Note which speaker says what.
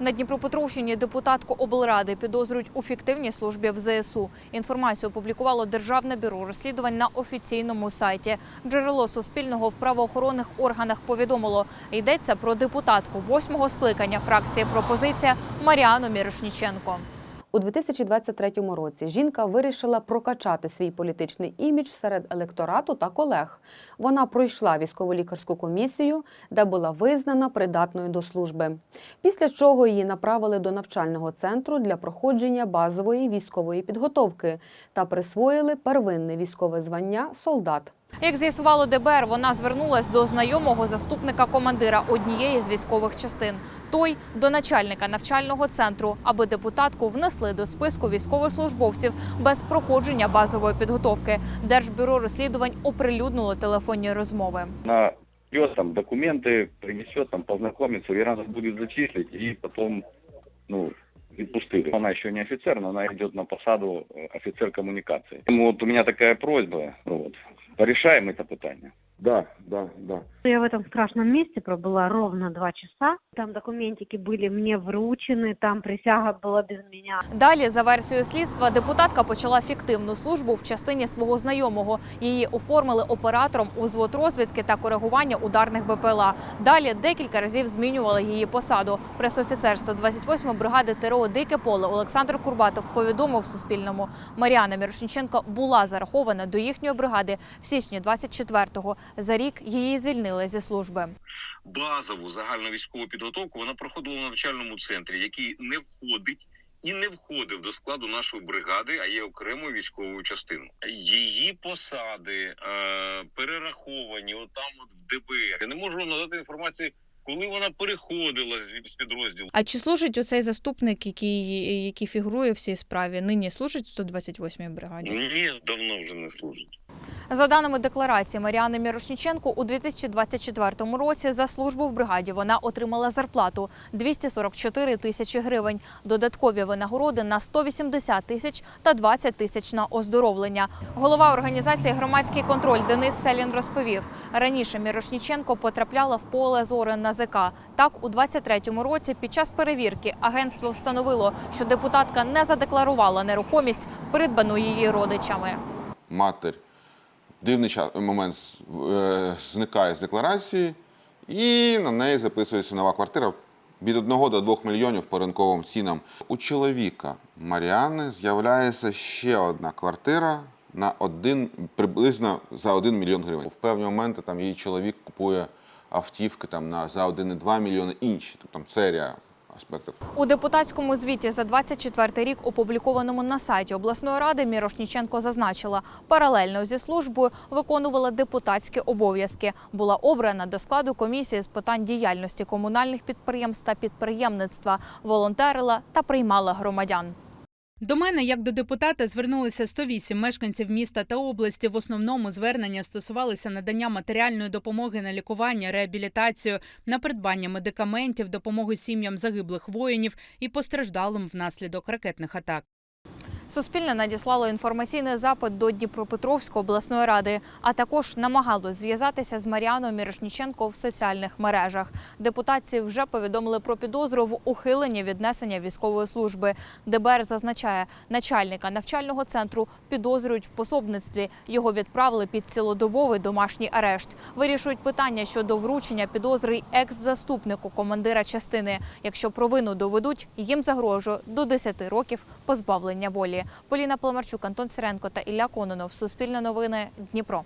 Speaker 1: На Дніпропетровщині депутатку облради підозрюють у фіктивній службі в ЗСУ. Інформацію опублікувало Державне бюро розслідувань на офіційному сайті. Джерело Суспільного в правоохоронних органах повідомило, йдеться про депутатку восьмого скликання фракції «Пропозиція» Маріану Мірошніченко.
Speaker 2: У 2023 році жінка вирішила прокачати свій політичний імідж серед електорату та колег. Вона пройшла військово-лікарську комісію, де була визнана придатною до служби. Після чого її направили до навчального центру для проходження базової військової підготовки та присвоїли первинне військове звання солдат.
Speaker 1: Як з'ясувало ДБР, вона звернулась до знайомого заступника командира однієї з військових частин. Той до начальника навчального центру, аби депутатку внесли до списку військовослужбовців без проходження базової підготовки. Держбюро розслідувань оприлюднило телефонні розмови.
Speaker 3: Придет, там документы принесет, там познакомится, уверен, нас будет зачислить и потом, ну, відпустили. Она еще не офицер, но она идет на посаду э, офицер коммуникации. Поэтому вот у меня такая просьба, ну вот, порешаем это питание.
Speaker 4: Да, да, да.
Speaker 5: Я в этом страшном месте пробыла ровно два часа. Там документики были мне вручены, там присяга была без меня.
Speaker 1: Далі, за версією слідства, депутатка почала фіктивну службу в частині свого знайомого. Її оформили оператором у взвод розвідки та коригування ударних БПЛА. Далі декілька разів змінювали її посаду. Пресофіцер 128-ї бригади ТРО Дике поле Олександр Курбатов повідомив Суспільному. Мар'яна Мірошніченко була зарахована до їхньої бригади в січні 24-го. За рік її звільнили зі служби.
Speaker 6: базову загальну військову підготовку вона проходила в навчальному центрі, який не входить і не входив до складу нашої бригади, а є окремою військовою частиною. Її посади е, перераховані отам, от в ДБР. Я не можу надати інформації, коли вона переходила з, з підрозділу.
Speaker 1: А чи служить оцей заступник, який, який фігурує в цій справі, нині служить в 128-й бригаді?
Speaker 6: Ні, давно вже не служить.
Speaker 1: За даними декларації Маріани Мірошніченко, у 2024 році за службу в бригаді вона отримала зарплату 244 тисячі гривень, додаткові винагороди на 180 тисяч та 20 тисяч на оздоровлення. Голова організації Громадський контроль Денис Селін розповів, раніше Мірошніченко потрапляла в поле зору НАЗК. Так, у 23-му році під час перевірки агентство встановило, що депутатка не задекларувала нерухомість, придбану її родичами.
Speaker 4: Матер дивний момент е, зникає з декларації, і на неї записується нова квартира від 1 до 2 мільйонів по ринковим цінам. У чоловіка Маріани з'являється ще одна квартира на один, приблизно за 1 мільйон гривень. В певні моменти там її чоловік купує автівки там, на, за 1,2 мільйони інші. Тобто там серія аспектів.
Speaker 1: У депутатському звіті за 24 рік, опублікованому на сайті обласної ради, Мірошніченко зазначила, паралельно зі службою виконувала депутатські обов'язки. Була обрана до складу комісії з питань діяльності комунальних підприємств та підприємництва, волонтерила та приймала громадян.
Speaker 7: До мене, як до депутата, звернулися 108 мешканців міста та області. В основному звернення стосувалися надання матеріальної допомоги на лікування, реабілітацію, на придбання медикаментів, допомоги сім'ям загиблих воїнів і постраждалим внаслідок ракетних атак.
Speaker 1: Суспільне надіслало інформаційний запит до Дніпропетровської обласної ради, а також намагалось зв'язатися з Маріаною Мірошніченко в соціальних мережах. Депутатці вже повідомили про підозру в ухиленні віднесення військової служби. ДБР зазначає, начальника навчального центру підозрюють в пособництві. Його відправили під цілодобовий домашній арешт. Вирішують питання щодо вручення підозри екс-заступнику командира частини. Якщо провину доведуть, їм загрожує до 10 років позбавлення волі. Поліна Поломарчук, Антон Сиренко та Ілля Кононов. Суспільне новини Дніпро.